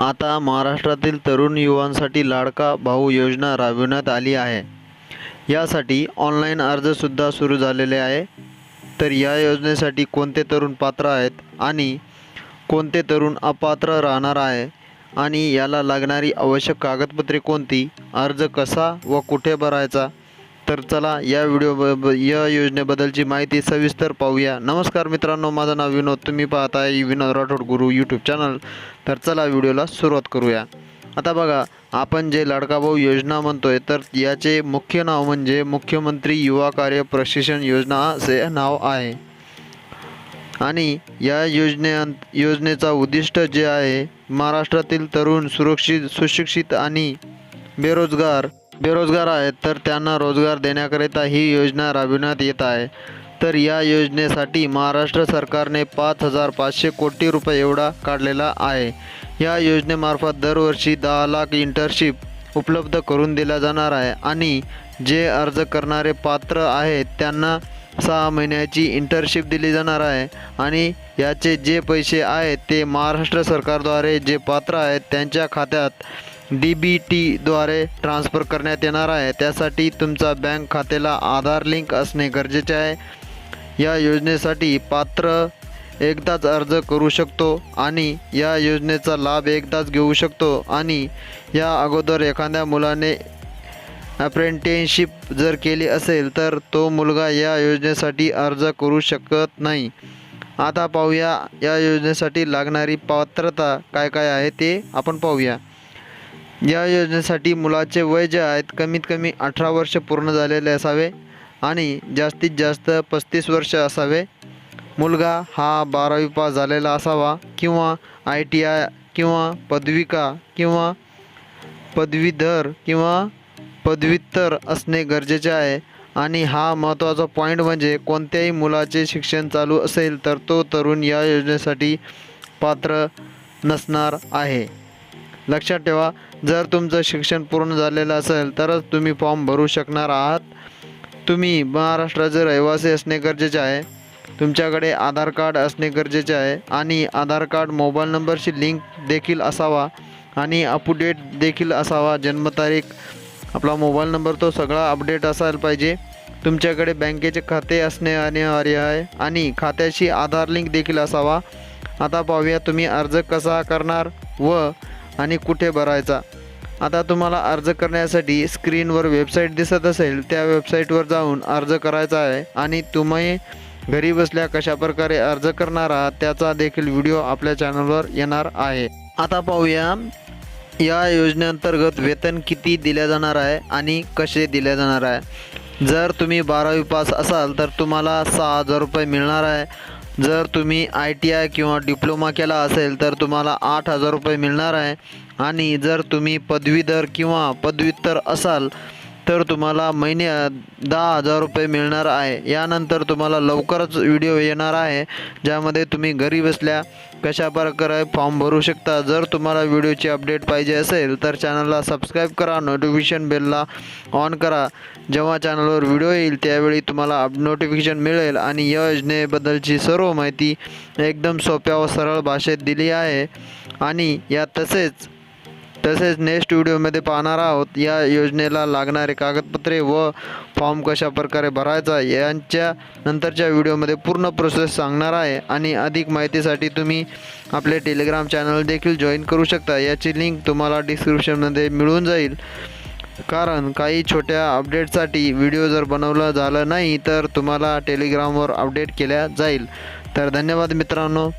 आता महाराष्ट्रातील तरुण युवांसाठी लाडका भाऊ योजना राबविण्यात आली आहे. यासाठी ऑनलाईन अर्जसुद्धा सुरू झालेले आहे. तर या योजनेसाठी कोणते तरुण पात्र आहेत आणि कोणते तरुण अपात्र राहणार आहे आणि याला लागणारी आवश्यक कागदपत्रे कोणती अर्ज कसा व कुठे भरायचा तर चला या व्हिडिओ ब या योजनेबद्दलची माहिती सविस्तर पाहूया. नमस्कार मित्रांनो माझं नाव विनोद. तुम्ही पाहताय विनोद राठोड गुरु यूट्यूब चॅनल तर चला व्हिडिओला सुरुवात करूया. आता बघा आपण जे लाडका भाऊ योजना म्हणतोय तर याचे मुख्य नाव म्हणजे मुख्यमंत्री युवा कार्य प्रशिक्षण योजना असे नाव आहे. आणि या योजने योजनेचा उद्दिष्ट जे आहे महाराष्ट्रातील तरुण सुरक्षित सुशिक्षित आणि बेरोजगार बेरोजगार आहेत तर त्यांना रोजगार देण्याकरिता ही योजना राबविण्यात येत आहे. तर या योजनेसाठी महाराष्ट्र सरकारने पाच हजार पाचशे कोटी रुपये एवढा काढलेला आहे. या योजनेमार्फत दरवर्षी दहा लाख इंटर्नशिप उपलब्ध करून दिल्या जाणार आहे आणि जे अर्ज करणारे पात्र आहेत त्यांना सहा महिन्याची इंटर्नशिप दिली जाणार आहे आणि याचे जे पैसे आहेत ते महाराष्ट्र सरकारद्वारे जे पात्र आहेत त्यांच्या खात्यात डी बी टीद्वारे ट्रान्स्फर करण्यात येणार आहे. त्यासाठी तुमचा बँक खात्याला आधार लिंक असणे गरजेचे आहे. या योजनेसाठी पात्र एकदाच अर्ज करू शकतो आणि या योजनेचा लाभ एकदाच घेऊ शकतो आणि या अगोदर एखाद्या मुलाने अप्रेंटिसशिप जर केली असेल तर तो मुलगा या योजनेसाठी अर्ज करू शकत नाही. आता पाहूया या योजनेसाठी लागणारी पात्रता काय काय आहे ते आपण पाहूया. या योजनेसाठी मुलाचे वय जे आहेत कमीत कमी अठरा वर्ष पूर्ण झालेले असावे आणि जास्तीत जास्त पस्तीस वर्ष असावे. मुलगा हा बारावी पास झालेला असावा किंवा आय टी आय किंवा पदविका किंवा पदवीधर किंवा पदव्युत्तर असणे गरजेचे आहे. आणि हा महत्त्वाचा पॉईंट म्हणजे कोणत्याही मुलाचे शिक्षण चालू असेल तर तो तरुण या योजनेसाठी पात्र नसणार आहे. लक्षात ठेवा जर तुमचं शिक्षण पूर्ण झालेलं असेल तरच तुम्ही फॉर्म भरू शकणार आहात. तुम्ही महाराष्ट्राचे रहिवासी असणे गरजेचे आहे. तुमच्याकडे आधार कार्ड असणे गरजेचे आहे आणि आधार कार्ड मोबाईल नंबरशी लिंक देखील असावा आणि अपडेट देखील असावा. जन्मतारीख आपला मोबाईल नंबर तो सगळा अपडेट असायला पाहिजे. तुमच्याकडे बँकेचे खाते असणे अनिवार्य आहे आणि खात्याशी आधार लिंक देखील असावा. आता पाहूया तुम्ही अर्ज कसा करणार व आणि कुठे भरायचा? आता तुम्हाला अर्ज करण्यासाठी स्क्रीनवर वेबसाईट दिसत असेल त्या वेबसाईटवर जाऊन अर्ज करायचा आहे आणि तुम्ही घरी बसल्या कशा प्रकारे अर्ज करणार आहात त्याचा देखील व्हिडिओ आपल्या चॅनलवर येणार आहे. आता पाहूया या योजनेअंतर्गत वेतन किती दिल्या जाणार आहे आणि कसे दिले जाणार आहे. जर तुम्ही बारावी पास असाल तर तुम्हाला सहा हजार रुपये मिळणार आहे. जर तुम्ही आय टी आय किंवा डिप्लोमा केला असेल तर तुम्हाला आठ हजार रुपये मिळणार आहे. आणि जर तुम्ही पदवीधर किंवा पदव्युत्तर असाल तर तुम्हाला महिने दहा हजार रुपये मिळणार आहे. यानंतर तुम्हाला लवकरच व्हिडिओ येणार आहे ज्यामध्ये तुम्ही घरी बसल्या कशा प्रकारे फॉर्म भरू शकता. जर तुम्हाला व्हिडिओची अपडेट पाहिजे असेल तर चॅनलला सबस्क्राईब करा नोटिफिकेशन बेलला ऑन करा. जेव्हा चॅनलवर व्हिडिओ येईल त्यावेळी तुम्हाला नोटिफिकेशन मिळेल. आणि या योजनेबद्दलची सर्व माहिती एकदम सोप्या व सरळ भाषेत दिली आहे. आणि या तसेच तसेच नेक्स्ट व्हिडिओमध्ये पाहणार आहोत. या योजनेला लागणारे कागदपत्रे व फॉर्म कशा प्रकारे भरायचा यांच्या नंतरच्या व्हिडिओमध्ये पूर्ण प्रोसेस सांगणार आहे. आणि अधिक माहितीसाठी तुम्ही आपले टेलिग्राम चॅनल देखील जॉईन करू शकता. याची लिंक तुम्हाला डिस्क्रिप्शनमध्ये मिळून जाईल. कारण काही छोट्या अपडेटसाठी व्हिडिओ जर बनवलं झालं नाही तर तुम्हाला टेलिग्रामवर अपडेट केल्या जाईल. तर धन्यवाद मित्रांनो.